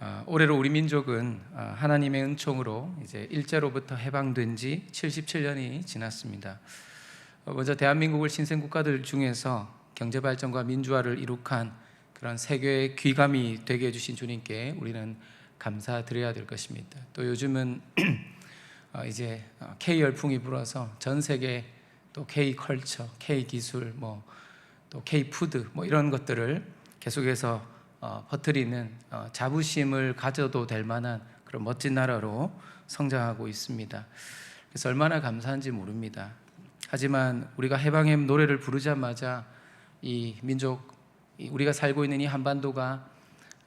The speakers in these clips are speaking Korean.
아, 올해로 우리 민족은 아, 하나님의 은총으로 이제 일제로부터 해방된 지 77년이 지났습니다. 어, 먼저 대한민국을 신생 국가들 중에서 경제 발전과 민주화를 이룩한 그런 세계의 귀감이 되게 해주신 주님께 우리는 감사드려야 될 것입니다. 또 요즘은 어, 이제 어, K 열풍이 불어서 전 세계 또 K 컬처, K 기술, 뭐 또 K 푸드 뭐 이런 것들을 계속해서 어, 퍼뜨리는 어, 자부심을 가져도 될 만한 그런 멋진 나라로 성장하고 있습니다. 그래서 얼마나 감사한지 모릅니다. 하지만 우리가 해방의 노래를 부르자마자 이 민족, 이 우리가 살고 있는 이 한반도가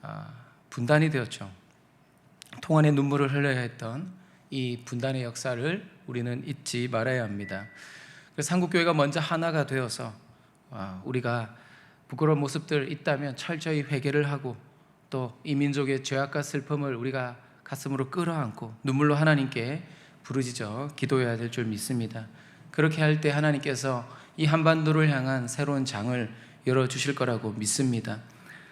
아, 분단이 되었죠. 통한의 눈물을 흘려야 했던 이 분단의 역사를 우리는 잊지 말아야 합니다. 그래서 한국 교회가 먼저 하나가 되어서 아, 우리가 부끄러운 모습들 있다면 철저히 회개를 하고 또 이 민족의 죄악과 슬픔을 우리가 가슴으로 끌어안고 눈물로 하나님께 부르짖어 기도해야 될 줄 믿습니다. 그렇게 할 때 하나님께서 이 한반도를 향한 새로운 장을 열어 주실 거라고 믿습니다.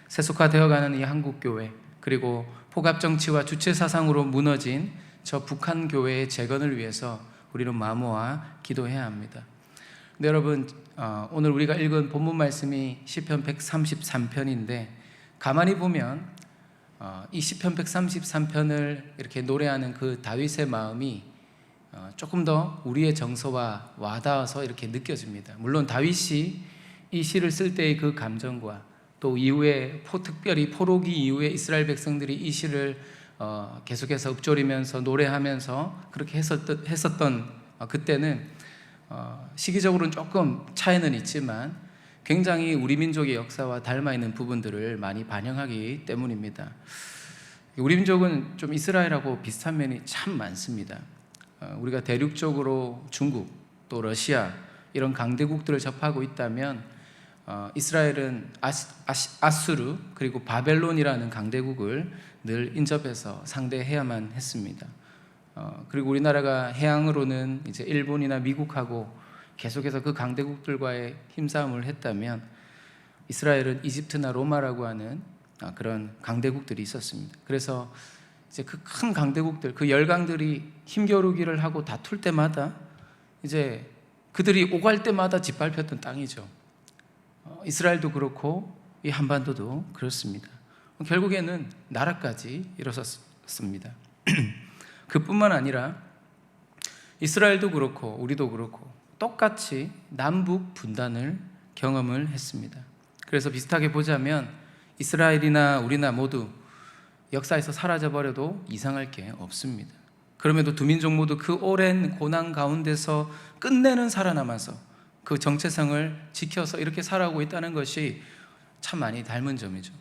세속화되어가는 이 한국 교회 그리고 포갑 정치와 주체 사상으로 무너진 저 북한 교회의 재건을 위해서 우리는 마모와 기도해야 합니다. 근데 여러분 어, 오늘 우리가 읽은 본문 말씀이 시편 133편인데 가만히 보면 어, 이 시편 133편을 이렇게 노래하는 그 다윗의 마음이 어, 조금 더 우리의 정서와 와닿아서 이렇게 느껴집니다. 물론 다윗이 이 시를 쓸 때의 그 감정과 또 이후에 포, 특별히 포로기 이후에 이스라엘 백성들이 이 시를 어, 계속해서 읊조리면서 노래하면서 그렇게 했었던, 했었던 어, 그때는 어, 시기적으로는 조금 차이는 있지만 굉장히 우리 민족의 역사와 닮아 있는 부분들을 많이 반영하기 때문입니다. 우리 민족은 좀 이스라엘하고 비슷한 면이 참 많습니다. 어, 우리가 대륙적으로 중국 또 러시아 이런 강대국들을 접하고 있다면 어, 이스라엘은 아시, 아시, 아수르 그리고 바벨론이라는 강대국을 늘 인접해서 상대해야만 했습니다. 어, 그리고 우리나라가 해양으로는 이제 일본이나 미국하고 계속해서 그 강대국들과의 힘싸움을 했다면 이스라엘은 이집트나 로마라고 하는 아, 그런 강대국들이 있었습니다. 그래서 이제 그 큰 강대국들, 그 열강들이 힘겨루기를 하고 다툴 때마다 이제 그들이 오갈 때마다 짓밟혔던 땅이죠. 어, 이스라엘도 그렇고 이 한반도도 그렇습니다. 결국에는 나라까지 일어섰습니다. 그뿐만 아니라 이스라엘도 그렇고 우리도 그렇고 똑같이 남북 분단을 경험을 했습니다. 그래서 비슷하게 보자면 이스라엘이나 우리나 모두 역사에서 사라져 버려도 이상할 게 없습니다. 그럼에도 두 민족 모두 그 오랜 고난 가운데서 끝내는 살아남아서 그 정체성을 지켜서 이렇게 살아오고 있다는 것이 참 많이 닮은 점이죠.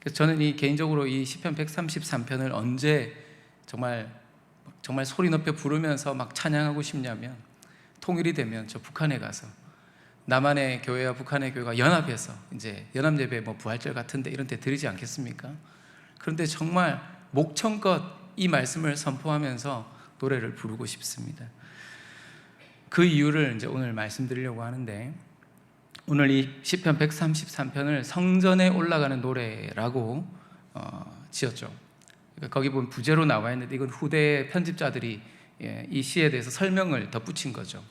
그래서 저는 이 개인적으로 이 시편 133편을 언제 정말 정말 소리 높여 부르면서 막 찬양하고 싶냐면 통일이 되면 저 북한에 가서 남한의 교회와 북한의 교회가 연합해서 이제 연합 예배 뭐 부활절 같은데 이런 데 드리지 않겠습니까? 그런데 정말 목청껏 이 말씀을 선포하면서 노래를 부르고 싶습니다. 그 이유를 이제 오늘 말씀드리려고 하는데 오늘 이 시편 133편을 성전에 올라가는 노래라고 어, 지었죠. 그러니까 거기 보면 부제로 나와 있는데 이건 후대 편집자들이 예, 이 시에 대해서 설명을 덧붙인 거죠.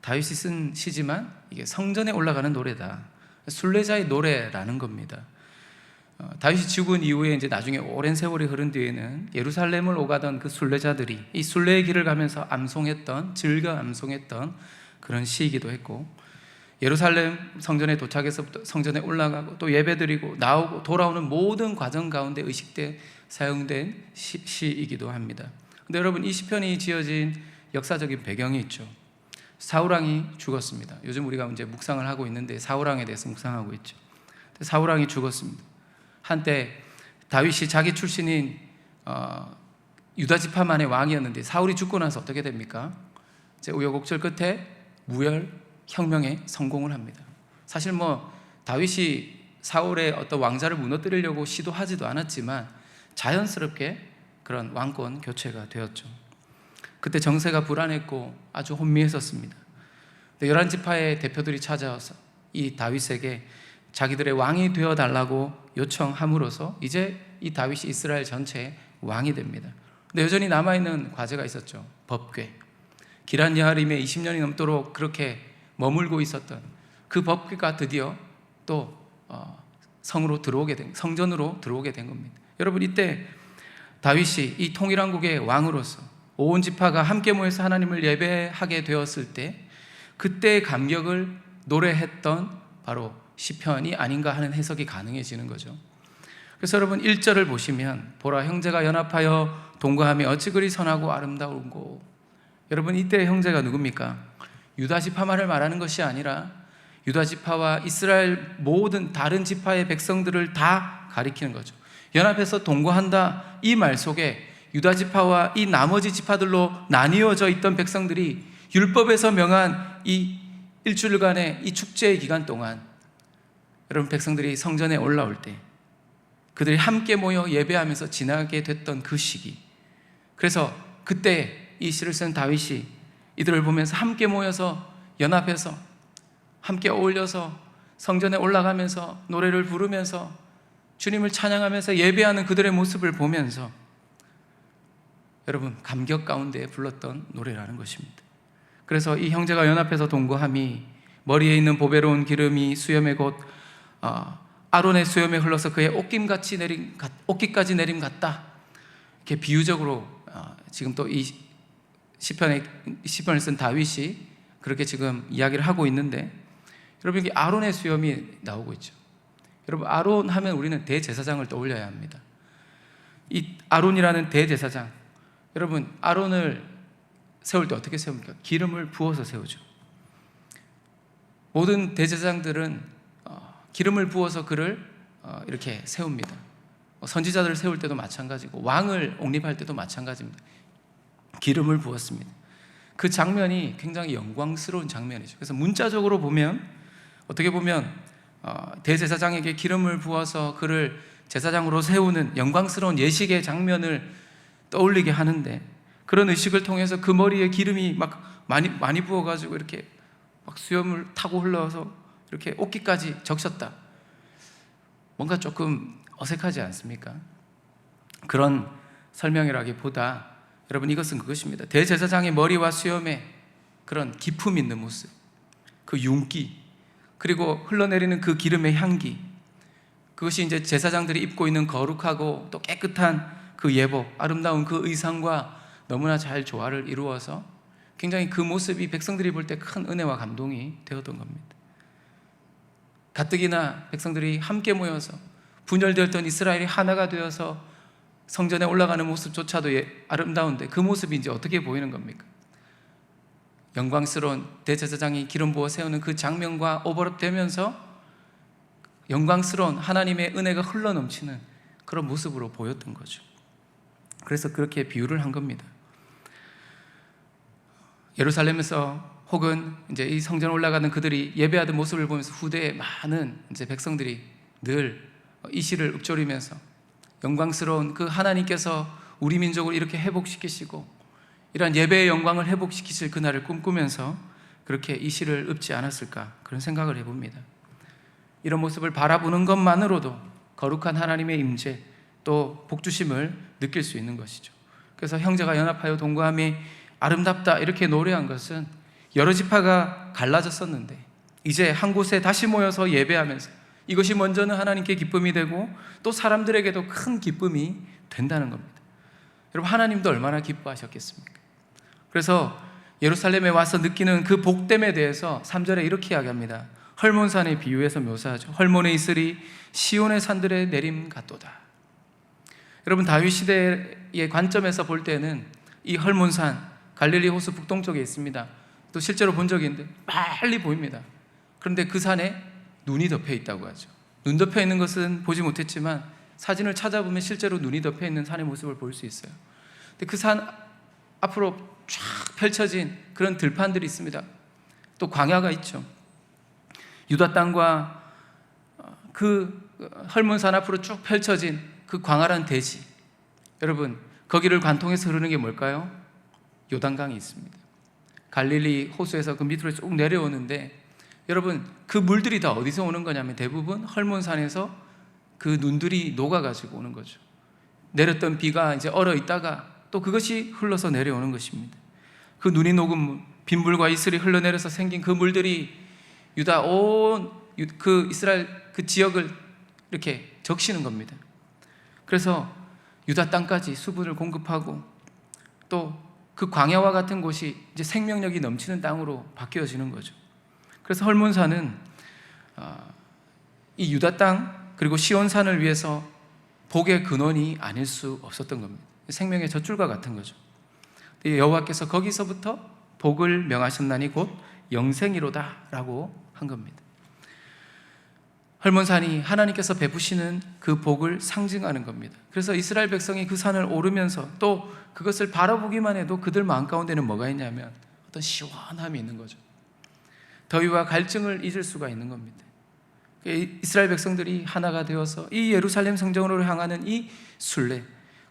다윗이 쓴 시지만 이게 성전에 올라가는 노래다. 순례자의 노래라는 겁니다. 어, 다윗이 죽은 이후에 이제 나중에 오랜 세월이 흐른 뒤에는 예루살렘을 오가던 그 순례자들이 이 순례의 길을 가면서 암송했던 즐겨 암송했던 그런 시이기도 했고 예루살렘 성전에 도착해서부터 성전에 올라가고 또 예배드리고 나오고 돌아오는 모든 과정 가운데 의식돼 사용된 시, 시이기도 합니다. 근데 여러분 이 시편이 지어진 역사적인 배경이 있죠. 사울왕이 죽었습니다. 요즘 우리가 이제 묵상을 하고 있는데 사울왕에 대해서 묵상하고 있죠. 사울왕이 죽었습니다. 한때 다윗이 자기 출신인 어, 유다 지파만의 왕이었는데 사울이 죽고 나서 어떻게 됩니까? 이제 우여곡절 끝에 무혈 혁명에 성공을 합니다. 사실 뭐 다윗이 사울의 어떤 왕자를 무너뜨리려고 시도하지도 않았지만 자연스럽게 그런 왕권 교체가 되었죠. 그때 정세가 불안했고 아주 혼미했었습니다. 열한 지파의 대표들이 찾아와서 이 다윗에게 자기들의 왕이 되어 달라고 요청함으로써 이제 이 다윗이 이스라엘 전체의 왕이 됩니다. 근데 여전히 남아 있는 과제가 있었죠. 법궤. 기란 여하림에 20년이 넘도록 그렇게 머물고 있었던 그 법궤가 드디어 또 어, 성으로 들어오게 된 성전으로 들어오게 된 겁니다. 여러분 이때 다윗이 이 통일왕국의 왕으로서 온 지파가 함께 모여서 하나님을 예배하게 되었을 때 그때의 감격을 노래했던 바로 시편이 아닌가 하는 해석이 가능해지는 거죠. 그래서 여러분 1절을 보시면 보라 형제가 연합하여 동거함이 어찌 그리 선하고 아름다운고 여러분 이때 형제가 누굽니까? 유다 지파만을 말하는 것이 아니라 유다 지파와 이스라엘 모든 다른 지파의 백성들을 다 가리키는 거죠. 연합해서 동거한다. 이 말 속에 유다 지파와 이 나머지 지파들로 나뉘어져 있던 백성들이 율법에서 명한 이 일주일간의 이 축제의 기간 동안 여러분 백성들이 성전에 올라올 때 그들이 함께 모여 예배하면서 지나게 됐던 그 시기. 그래서 그때 이 시를 쓴 다윗이 이들을 보면서 함께 모여서 연합해서 함께 어울려서 성전에 올라가면서 노래를 부르면서 주님을 찬양하면서 예배하는 그들의 모습을 보면서 여러분 감격 가운데 불렀던 노래라는 것입니다. 그래서 이 형제가 연합해서 동거함이 머리에 있는 보배로운 기름이 수염의 곧 어, 아론의 수염에 흘러서 그의 옷김같이 내림 같- 옷깃까지 내림 같다. 이렇게 비유적으로 어, 지금 또 이 시편에 시편을 쓴 다윗이 그렇게 지금 이야기를 하고 있는데 여러분 여기 아론의 수염이 나오고 있죠. 여러분 아론 하면 우리는 대제사장을 떠올려야 합니다. 이 아론이라는 대제사장 여러분 아론을 세울 때 어떻게 세웁니까? 기름을 부어서 세우죠. 모든 대제사장들은 어, 기름을 부어서 그를 어, 이렇게 세웁니다. 어, 선지자들을 세울 때도 마찬가지고 왕을 옹립할 때도 마찬가지입니다. 기름을 부었습니다. 그 장면이 굉장히 영광스러운 장면이죠. 그래서 문자적으로 보면 어떻게 보면 어, 대제사장에게 기름을 부어서 그를 제사장으로 세우는 영광스러운 예식의 장면을 떠올리게 하는데 그런 의식을 통해서 그 머리에 기름이 막 많이 많이 부어가지고 이렇게 막 수염을 타고 흘러서 이렇게 옷깃까지 적셨다. 뭔가 조금 어색하지 않습니까? 그런 설명이라기보다 여러분 이것은 그것입니다. 대제사장의 머리와 수염에 그런 기품 있는 모습, 그 윤기, 그리고 흘러내리는 그 기름의 향기, 그것이 이제 제사장들이 입고 있는 거룩하고 또 깨끗한 그 예복, 아름다운 그 의상과 너무나 잘 조화를 이루어서 굉장히 그 모습이 백성들이 볼 때 큰 은혜와 감동이 되었던 겁니다. 가뜩이나 백성들이 함께 모여서 분열되었던 이스라엘이 하나가 되어서 성전에 올라가는 모습조차도 예- 아름다운데 그 모습이 이제 어떻게 보이는 겁니까? 영광스러운 대제사장이 기름 부어 세우는 그 장면과 오버랩되면서 영광스러운 하나님의 은혜가 흘러 넘치는 그런 모습으로 보였던 거죠. 그래서 그렇게 비유를 한 겁니다. 예루살렘에서 혹은 이제 이 성전 올라가는 그들이 예배하던 모습을 보면서 후대에 많은 이제 백성들이 늘 이 시를 읊조리면서 영광스러운 그 하나님께서 우리 민족을 이렇게 회복시키시고 이러한 예배의 영광을 회복시키실 그날을 꿈꾸면서 그렇게 이 시를 읊지 않았을까 그런 생각을 해봅니다. 이런 모습을 바라보는 것만으로도 거룩한 하나님의 임재 또 복주심을 느낄 수 있는 것이죠. 그래서 형제가 연합하여 동거함이 아름답다 이렇게 노래한 것은 여러 지파가 갈라졌었는데 이제 한 곳에 다시 모여서 예배하면서 이것이 먼저는 하나님께 기쁨이 되고 또 사람들에게도 큰 기쁨이 된다는 겁니다. 여러분 하나님도 얼마나 기뻐하셨겠습니까? 그래서 예루살렘에 와서 느끼는 그 복됨에 대해서 3절에 이렇게 이야기합니다. 헐몬산의 비유해서 묘사하죠. 헐몬에 있으리 시온의 산들의 내림 같도다. 여러분 다윗 시대의 관점에서 볼 때는 이 헐몬산 갈릴리 호수 북동쪽에 있습니다. 또 실제로 본 적이 있는데 빨리 보입니다. 그런데 그 산에 눈이 덮여 있다고 하죠. 눈 덮여 있는 것은 보지 못했지만 사진을 찾아보면 실제로 눈이 덮여 있는 산의 모습을 볼 수 있어요. 근데 그 산 앞으로 쫙 펼쳐진 그런 들판들이 있습니다. 또 광야가 있죠. 유다 땅과 어, 그 헐몬산 앞으로 쭉 펼쳐진 그 광활한 대지. 여러분, 거기를 관통해서 흐르는 게 뭘까요? 요단강이 있습니다. 갈릴리 호수에서 그 밑으로 쭉 내려오는데 여러분 그 물들이 다 어디서 오는 거냐면 대부분 헐몬산에서 그 눈들이 녹아가지고 오는 거죠. 내렸던 비가 이제 얼어 있다가 또 그것이 흘러서 내려오는 것입니다. 그 눈이 녹은 빗물과 이슬이 흘러내려서 생긴 그 물들이 유다 온 그 이스라엘 그 지역을 이렇게 적시는 겁니다. 그래서 유다 땅까지 수분을 공급하고 또 그 광야와 같은 곳이 이제 생명력이 넘치는 땅으로 바뀌어지는 거죠. 그래서 헐몬산은 아, 이 유다 땅 그리고 시온산을 위해서 복의 근원이 아닐 수 없었던 겁니다. 생명의 젖줄과 같은 거죠. 여호와께서 거기서부터 복을 명하셨나니 곧 영생이로다라고 한 겁니다. 헐몬산이 하나님께서 베푸시는 그 복을 상징하는 겁니다. 그래서 이스라엘 백성이 그 산을 오르면서 또 그것을 바라보기만 해도 그들 마음 가운데는 뭐가 있냐면 어떤 시원함이 있는 거죠. 더위와 갈증을 잊을 수가 있는 겁니다. 이스라엘 백성들이 하나가 되어서 이 예루살렘 성전으로 향하는 이 순례,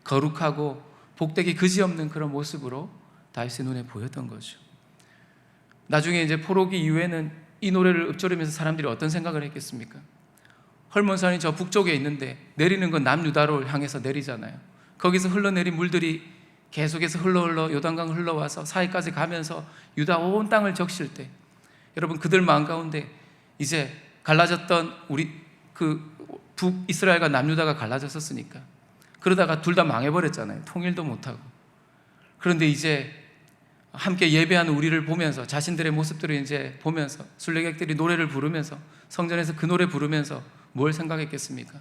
거룩하고 복되기 그지없는 그런 모습으로 다윗의 눈에 보였던 거죠. 나중에 이제 포로기 이후에는 이 노래를 읊조리면서 사람들이 어떤 생각을 했겠습니까? 헐몬산이 저 북쪽에 있는데 내리는 건 남유다로 향해서 내리잖아요. 거기서 흘러내린 물들이 계속해서 흘러 흘러 요단강 흘러와서 사이까지 가면서 유다 온 땅을 적실 때 여러분 그들 마음 가운데 이제 갈라졌던 우리 그 북이스라엘과 남유다가 갈라졌었으니까 그러다가 둘 다 망해버렸잖아요. 통일도 못하고. 그런데 이제 함께 예배하는 우리를 보면서 자신들의 모습들을 이제 보면서 순례객들이 노래를 부르면서 성전에서 그 노래 부르면서 뭘 생각했겠습니까?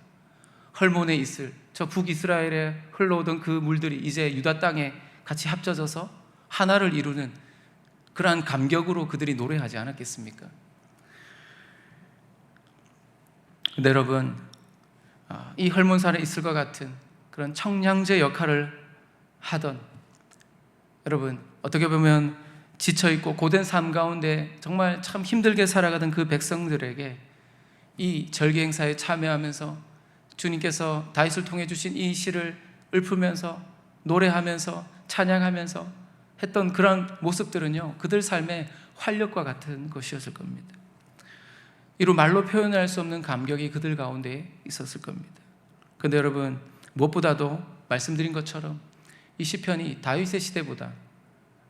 헐몬에 있을 저 북이스라엘에 흘러오던 그 물들이 이제 유다 땅에 같이 합쳐져서 하나를 이루는 그러한 감격으로 그들이 노래하지 않았겠습니까? 근데 여러분, 아, 이 헐몬산에 있을 것 같은 그런 청량제 역할을 하던 여러분 어떻게 보면 지쳐 있고 고된 삶 가운데 정말 참 힘들게 살아가던 그 백성들에게 이 절기 행사에 참여하면서 주님께서 다윗을 통해 주신 이 시를 읊으면서 노래하면서 찬양하면서 했던 그런 모습들은요 그들 삶의 활력과 같은 것이었을 겁니다. 이루 말로 표현할 수 없는 감격이 그들 가운데 있었을 겁니다. 그런데 여러분 무엇보다도 말씀드린 것처럼 이 시편이 다윗의 시대보다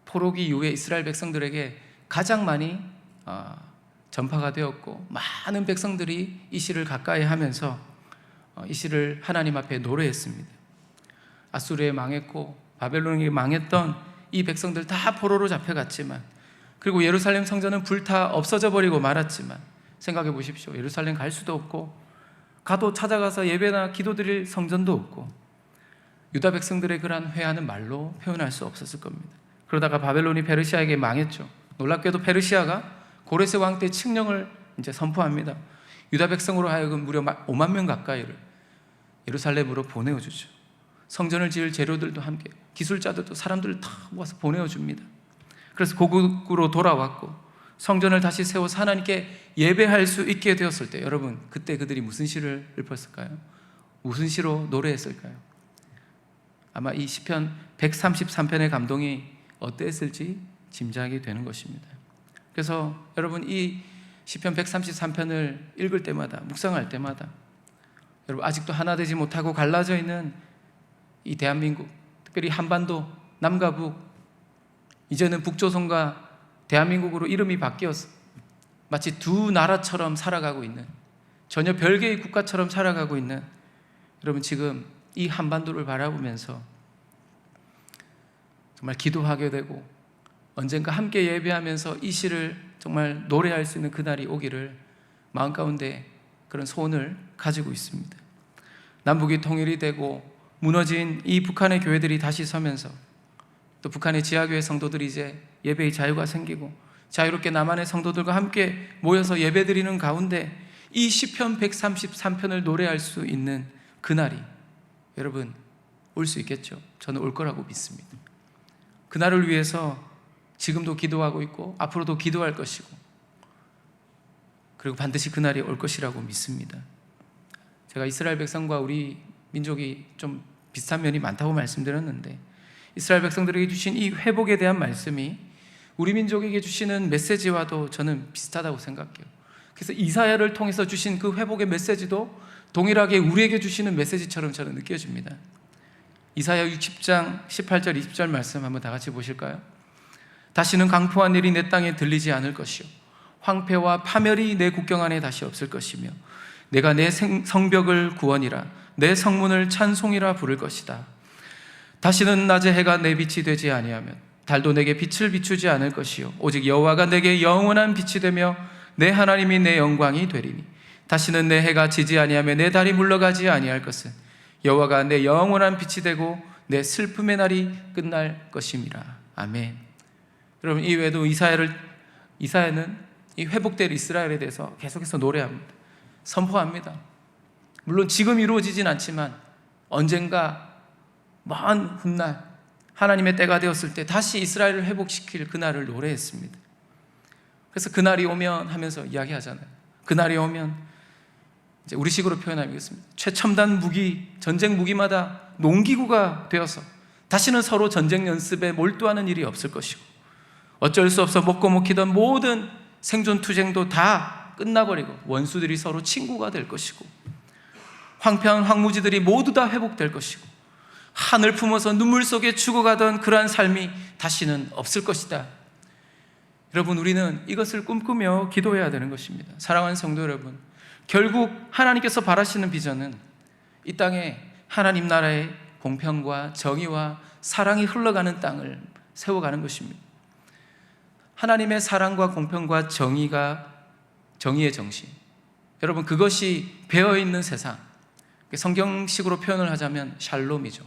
포로기 이후에 이스라엘 백성들에게 가장 많이 어, 전파가 되었고 많은 백성들이 이 시를 가까이 하면서 어, 이 시를 하나님 앞에 노래했습니다. 아수르에 망했고 바벨론이 망했던 이 백성들 다 포로로 잡혀갔지만 그리고 예루살렘 성전은 불타 없어져 버리고 말았지만 생각해 보십시오. 예루살렘 갈 수도 없고 가도 찾아가서 예배나 기도드릴 성전도 없고 유다 백성들의 그러한 회하는 말로 표현할 수 없었을 겁니다. 그러다가 바벨론이 페르시아에게 망했죠. 놀랍게도 페르시아가 고레스 왕 때 칙령을 이제 선포합니다. 유다 백성으로 하여금 무려 5만 명 가까이를 예루살렘으로 보내어 주죠. 성전을 지을 재료들도 함께 기술자들도 사람들을 다 모아서 보내어 줍니다. 그래서 고국으로 돌아왔고 성전을 다시 세워서 하나님께 예배할 수 있게 되었을 때 여러분 그때 그들이 무슨 시를 읊었을까요? 무슨 시로 노래했을까요? 아마 이 시편 133편의 감동이 어땠을지 짐작이 되는 것입니다. 그래서 여러분 이 시편 133편을 읽을 때마다 묵상할 때마다 여러분 아직도 하나 되지 못하고 갈라져 있는 이 대한민국 특별히 한반도 남과 북 이제는 북조선과 대한민국으로 이름이 바뀌어서 마치 두 나라처럼 살아가고 있는 전혀 별개의 국가처럼 살아가고 있는 여러분 지금 이 한반도를 바라보면서 정말 기도하게 되고 언젠가 함께 예배하면서 이 시를 정말 노래할 수 있는 그날이 오기를 마음 가운데 그런 소원을 가지고 있습니다. 남북이 통일이 되고 무너진 이 북한의 교회들이 다시 서면서 또 북한의 지하교회 성도들이 이제 예배의 자유가 생기고 자유롭게 남한의 성도들과 함께 모여서 예배드리는 가운데 이 시편 133편을 노래할 수 있는 그날이 여러분 올 수 있겠죠. 저는 올 거라고 믿습니다. 그날을 위해서 지금도 기도하고 있고 앞으로도 기도할 것이고 그리고 반드시 그날이 올 것이라고 믿습니다. 제가 이스라엘 백성과 우리 민족이 좀 비슷한 면이 많다고 말씀드렸는데 이스라엘 백성들에게 주신 이 회복에 대한 말씀이 우리 민족에게 주시는 메시지와도 저는 비슷하다고 생각해요. 그래서 이사야를 통해서 주신 그 회복의 메시지도 동일하게 우리에게 주시는 메시지처럼 저는 느껴집니다. 이사야 60장 18절 20절 말씀 한번 다 같이 보실까요? 다시는 강포한 일이 내 땅에 들리지 않을 것이요 황폐와 파멸이 내 국경 안에 다시 없을 것이며 내가 내 생- 성벽을 구원이라 내 성문을 찬송이라 부를 것이다. 다시는 낮에 해가 내 빛이 되지 아니하면 달도 내게 빛을 비추지 않을 것이요 오직 여호와가 내게 영원한 빛이 되며 내 하나님이 내 영광이 되리니 다시는 내 해가 지지 아니하며 내 달이 물러가지 아니할 것은 여호와가 내 영원한 빛이 되고 내 슬픔의 날이 끝날 것임이라 아멘. 여러분 이 외에도 이사야를 이사야는 이 회복될 이스라엘에 대해서 계속해서 노래합니다. 선포합니다. 물론 지금 이루어지진 않지만 언젠가 먼 훗날 하나님의 때가 되었을 때 다시 이스라엘을 회복시킬 그날을 노래했습니다. 그래서 그날이 오면 하면서 이야기하잖아요. 그날이 오면 이제 우리식으로 표현하겠습니다. 최첨단 무기, 전쟁 무기마다 농기구가 되어서 다시는 서로 전쟁 연습에 몰두하는 일이 없을 것이고 어쩔 수 없어 먹고 먹히던 모든 생존 투쟁도 다 끝나버리고 원수들이 서로 친구가 될 것이고 황폐한 황무지들이 모두 다 회복될 것이고 하늘 품어서 눈물 속에 죽어가던 그러한 삶이 다시는 없을 것이다. 여러분 우리는 이것을 꿈꾸며 기도해야 되는 것입니다. 사랑하는 성도 여러분, 결국 하나님께서 바라시는 비전은 이 땅에 하나님 나라의 공평과 정의와 사랑이 흘러가는 땅을 세워가는 것입니다. 하나님의 사랑과 공평과 정의가 정의의 정신. 여러분 그것이 배어 있는 세상. 성경식으로 표현을 하자면 샬롬이죠.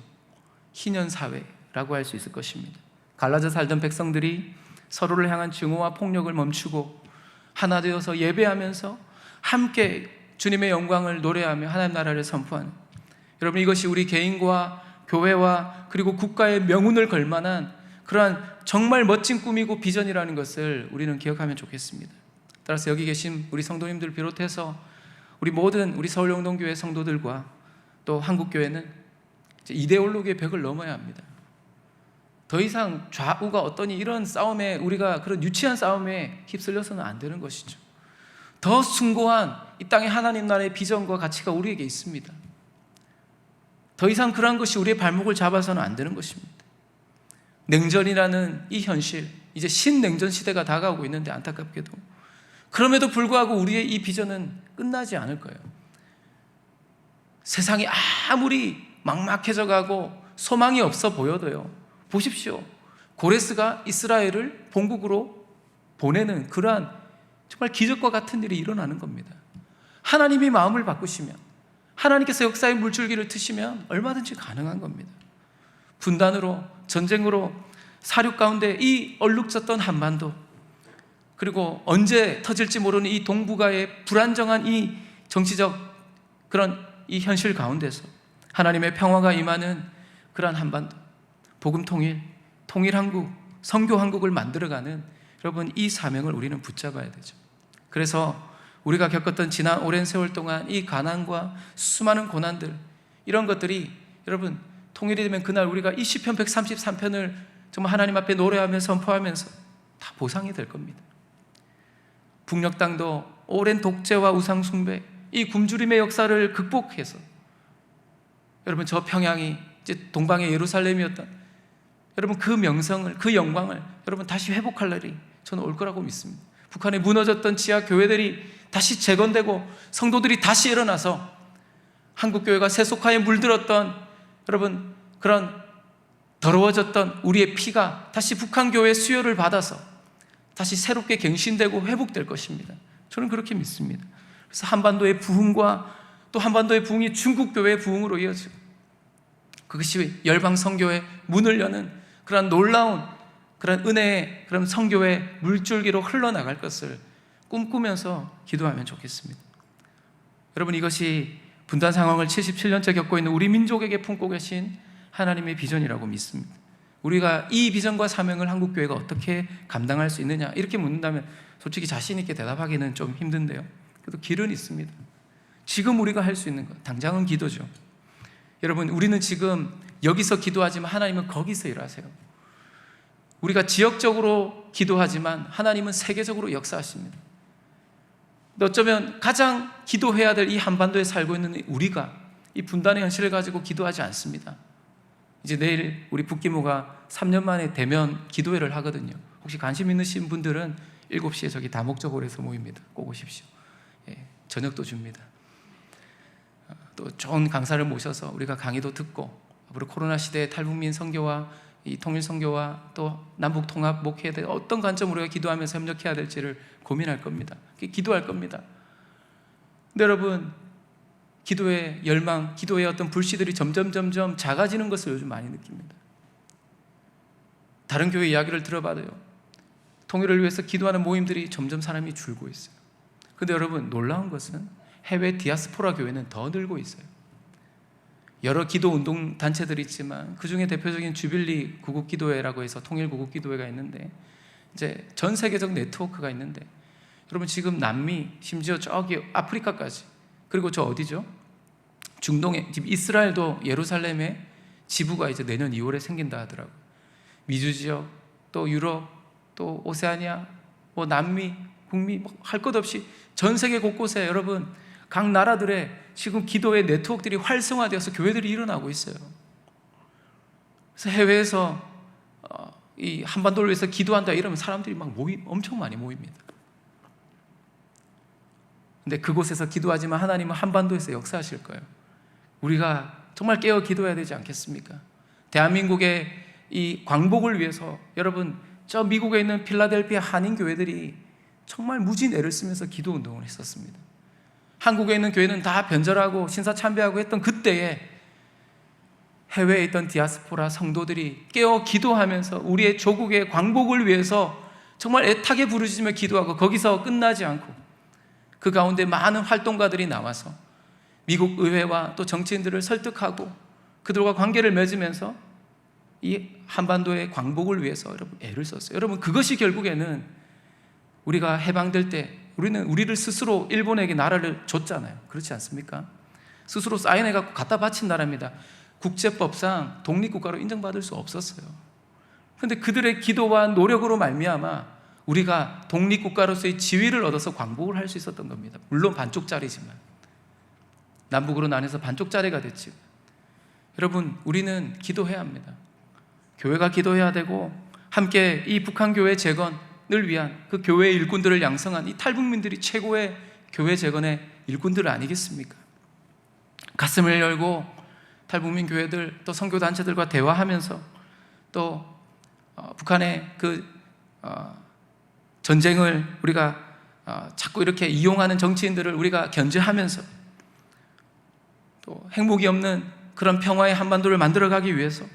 희년 사회라고 할 수 있을 것입니다. 갈라져 살던 백성들이 서로를 향한 증오와 폭력을 멈추고 하나 되어서 예배하면서 함께 주님의 영광을 노래하며 하나님 나라를 선포하는 여러분 이것이 우리 개인과 교회와 그리고 국가의 명운을 걸 만한 그러한 정말 멋진 꿈이고 비전이라는 것을 우리는 기억하면 좋겠습니다. 따라서 여기 계신 우리 성도님들 비롯해서 우리 모든 우리 서울 영동교회 성도들과 또 한국 교회는 이데올로기의 벽을 넘어야 합니다. 더 이상 좌우가 어떠니 이런 싸움에 우리가 그런 유치한 싸움에 휩쓸려서는 안 되는 것이죠. 더 숭고한 이 땅의 하나님 나라의 비전과 가치가 우리에게 있습니다. 더 이상 그러한 것이 우리의 발목을 잡아서는 안 되는 것입니다. 냉전이라는 이 현실, 이제 신냉전 시대가 다가오고 있는데 안타깝게도 그럼에도 불구하고 우리의 이 비전은 끝나지 않을 거예요. 세상이 아무리 막막해져 가고 소망이 없어 보여도요. 보십시오. 고레스가 이스라엘을 본국으로 보내는 그러한 정말 기적과 같은 일이 일어나는 겁니다. 하나님이 마음을 바꾸시면 하나님께서 역사의 물줄기를 트시면 얼마든지 가능한 겁니다. 분단으로 전쟁으로 사륙 가운데 이 얼룩졌던 한반도 그리고 언제 터질지 모르는 이 동북아의 불안정한 이 정치적 그런 이 현실 가운데서 하나님의 평화가 임하는 그러한 한반도 복음 통일, 통일 한국, 선교 한국을 만들어가는 여러분 이 사명을 우리는 붙잡아야 되죠. 그래서 우리가 겪었던 지난 오랜 세월 동안 이 가난과 수많은 고난들 이런 것들이 여러분 통일이 되면 그날 우리가 이 시편 133편을 정말 하나님 앞에 노래하며 선포하면서 다 보상이 될 겁니다. 북녘 땅도 오랜 독재와 우상 숭배 이 굶주림의 역사를 극복해서 여러분 저 평양이 이제 동방의 예루살렘이었던 여러분 그 명성을 그 영광을 여러분 다시 회복할 날이 저는 올 거라고 믿습니다. 북한에 무너졌던 지하 교회들이 다시 재건되고 성도들이 다시 일어나서 한국 교회가 세속화에 물들었던 여러분 그런 더러워졌던 우리의 피가 다시 북한 교회의 수요를 받아서 다시 새롭게 갱신되고 회복될 것입니다. 저는 그렇게 믿습니다. 그래서 한반도의 부흥과 또 한반도의 부흥이 중국 교회의 부흥으로 이어지고 그것이 열방 성교의 문을 여는 그런 놀라운 그런 은혜의 그런 성교의 물줄기로 흘러나갈 것을 꿈꾸면서 기도하면 좋겠습니다. 여러분 이것이 분단 상황을 77년째 겪고 있는 우리 민족에게 품고 계신 하나님의 비전이라고 믿습니다. 우리가 이 비전과 사명을 한국 교회가 어떻게 감당할 수 있느냐 이렇게 묻는다면 솔직히 자신 있게 대답하기는 좀 힘든데요. 그래도 길은 있습니다. 지금 우리가 할 수 있는 것 당장은 기도죠. 여러분 우리는 지금 여기서 기도하지만 하나님은 거기서 일하세요. 우리가 지역적으로 기도하지만 하나님은 세계적으로 역사하십니다. 어쩌면 가장 기도해야 될 이 한반도에 살고 있는 우리가 이 분단의 현실을 가지고 기도하지 않습니다. 이제 내일 우리 북기모가 3년 만에 대면 기도회를 하거든요. 혹시 관심 있으신 분들은 7시에 저기 다목적으로 해서 모입니다. 꼭 오십시오. 예, 저녁도 줍니다. 어, 또 좋은 강사를 모셔서 우리가 강의도 듣고 앞으로 코로나 시대의 탈북민 선교와 이 통일 선교와 또 남북 통합 목회에 대해 어떤 관점으로 우리가 기도하면서 협력해야 될지를 고민할 겁니다. 기도할 겁니다. 근데 여러분 기도의 열망, 기도의 어떤 불씨들이 점점 점점 작아지는 것을 요즘 많이 느낍니다. 다른 교회 이야기를 들어봐도요. 통일을 위해서 기도하는 모임들이 점점 사람이 줄고 있어요. 근데 여러분 놀라운 것은 해외 디아스포라 교회는 더 늘고 있어요. 여러 기도 운동 단체들이 있지만 그 중에 대표적인 주빌리 구국 기도회라고 해서 통일 구국 기도회가 있는데 이제 전 세계적 네트워크가 있는데 여러분 지금 남미 심지어 저기 아프리카까지 그리고 저 어디죠? 중동에 지금 이스라엘도 예루살렘에 지부가 이제 내년 2월에 생긴다 하더라고요. 미주 지역 또 유럽 또 오세아니아 뭐 남미 북미 뭐 할것 없이 전 세계 곳곳에 여러분 각 나라들의 지금 기도의 네트워크들이 활성화되어서 교회들이 일어나고 있어요. 그래서 해외에서 어, 이 한반도를 위해서 기도한다 이러면 사람들이 막 모이 엄청 많이 모입니다. 근데 그곳에서 기도하지만 하나님은 한반도에서 역사하실 거예요. 우리가 정말 깨어 기도해야 되지 않겠습니까? 대한민국의 이 광복을 위해서 여러분 저 미국에 있는 필라델피아 한인 교회들이 정말 무진 애를 쓰면서 기도 운동을 했었습니다. 한국에 있는 교회는 다 변절하고 신사 참배하고 했던 그때에 해외에 있던 디아스포라 성도들이 깨어 기도하면서 우리의 조국의 광복을 위해서 정말 애타게 부르짖으며 기도하고 거기서 끝나지 않고 그 가운데 많은 활동가들이 나와서 미국 의회와 또 정치인들을 설득하고 그들과 관계를 맺으면서 이 한반도의 광복을 위해서 여러분 애를 썼어요. 여러분 그것이 결국에는 우리가 해방될 때 우리는 우리를 스스로 일본에게 나라를 줬잖아요. 그렇지 않습니까? 스스로 사인해 갖고 갖다 바친 나라입니다. 국제법상 독립국가로 인정받을 수 없었어요. 그런데 그들의 기도와 노력으로 말미암아 우리가 독립국가로서의 지위를 얻어서 광복을 할 수 있었던 겁니다. 물론 반쪽짜리지만 남북으로 나눠서 반쪽짜리가 됐지. 여러분 우리는 기도해야 합니다. 교회가 기도해야 되고 함께 이 북한 교회 재건 을 위한 그 교회의 일꾼들을 양성한 이 탈북민들이 최고의 교회 재건의 일꾼들 아니겠습니까? 가슴을 열고 탈북민 교회들 또 선교 단체들과 대화하면서 또 어, 북한의 그 어, 전쟁을 우리가 어, 자꾸 이렇게 이용하는 정치인들을 우리가 견제하면서 또 행복이 없는 그런 평화의 한반도를 만들어가기 위해서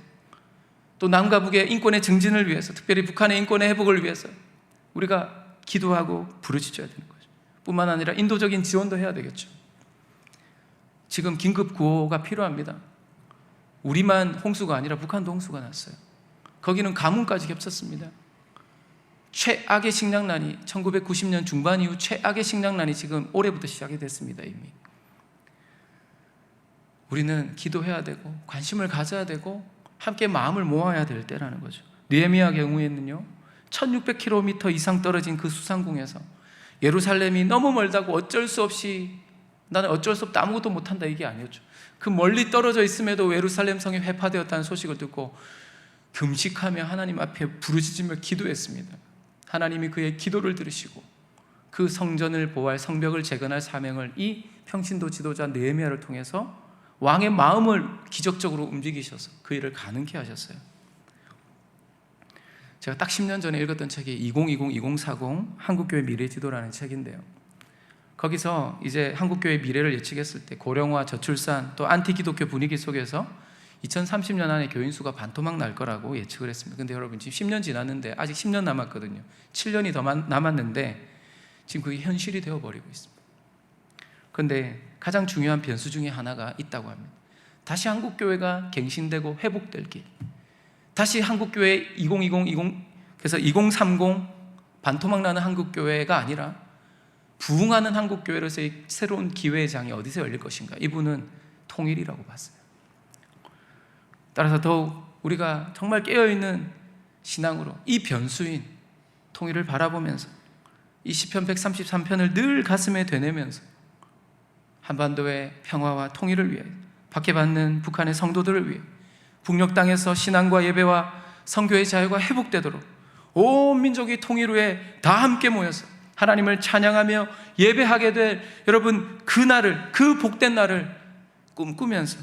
또 남과 북의 인권의 증진을 위해서 특별히 북한의 인권의 회복을 위해서 우리가 기도하고 부르짖어야 되는 거죠. 뿐만 아니라 인도적인 지원도 해야 되겠죠. 지금 긴급 구호가 필요합니다. 우리만 홍수가 아니라 북한도 홍수가 났어요. 거기는 가뭄까지 겹쳤습니다. 최악의 식량난이 1990년 중반 이후 최악의 식량난이 지금 올해부터 시작이 됐습니다 이미. 우리는 기도해야 되고 관심을 가져야 되고 함께 마음을 모아야 될 때라는 거죠. 느헤미야 경우에는요. 1600km 이상 떨어진 그 수상궁에서 예루살렘이 너무 멀다고 어쩔 수 없이 나는 어쩔 수 없다 아무것도 못한다 이게 아니었죠. 그 멀리 떨어져 있음에도 예루살렘 성이 회파되었다는 소식을 듣고 금식하며 하나님 앞에 부르짖으며 기도했습니다. 하나님이 그의 기도를 들으시고 그 성전을 보호할 성벽을 재건할 사명을 이 평신도 지도자 느헤미야를 통해서 왕의 마음을 기적적으로 움직이셔서 그 일을 가능케 하셨어요. 제가 딱 10년 전에 읽었던 책이 2020-2040 한국교회 미래 지도라는 책인데요. 거기서 이제 한국교회 미래를 예측했을 때 고령화, 저출산, 또 안티기독교 분위기 속에서 2030년 안에 교인 수가 반토막 날 거라고 예측을 했습니다. 근데 여러분 지금 10년 지났는데 아직 10년 남았거든요. 7년이 더 남았는데 지금 그게 현실이 되어 버리고 있습니다. 그런데 가장 중요한 변수 중에 하나가 있다고 합니다. 다시 한국 교회가 갱신되고 회복될 길. 다시 한국 교회 2020 20 그래서 2030 반토막 나는 한국 교회가 아니라 부흥하는 한국 교회로서의 새로운 기회의 장이 어디서 열릴 것인가? 이분은 통일이라고 봤어요. 따라서 더욱 우리가 정말 깨어있는 신앙으로 이 변수인 통일을 바라보면서 이 시편 133편을 늘 가슴에 되뇌면서 한반도의 평화와 통일을 위해 박해받는 북한의 성도들을 위해 북녘 땅에서 신앙과 예배와 성교의 자유가 회복되도록 온 민족이 통일 후에 다 함께 모여서 하나님을 찬양하며 예배하게 될 여러분 그 날을 그 복된 날을 꿈꾸면서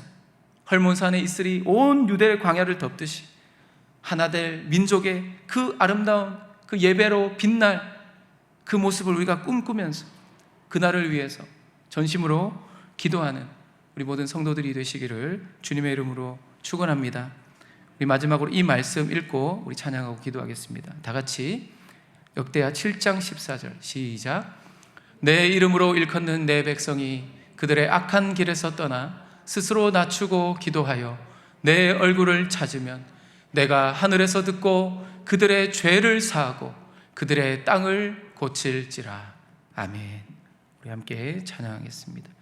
헐몬산에 있으리 온 유대 광야를 덮듯이 하나 될 민족의 그 아름다운 그 예배로 빛날 그 모습을 우리가 꿈꾸면서 그날을 위해서 전심으로 기도하는 우리 모든 성도들이 되시기를 주님의 이름으로 축원합니다. 우리 마지막으로 이 말씀 읽고 우리 찬양하고 기도하겠습니다. 다 같이 역대하 7장 14절 시작. 내 이름으로 일컫는 내 백성이 그들의 악한 길에서 떠나 스스로 낮추고 기도하여 내 얼굴을 찾으면 내가 하늘에서 듣고 그들의 죄를 사하고 그들의 땅을 고칠지라. 아멘. 우리 함께 찬양하겠습니다.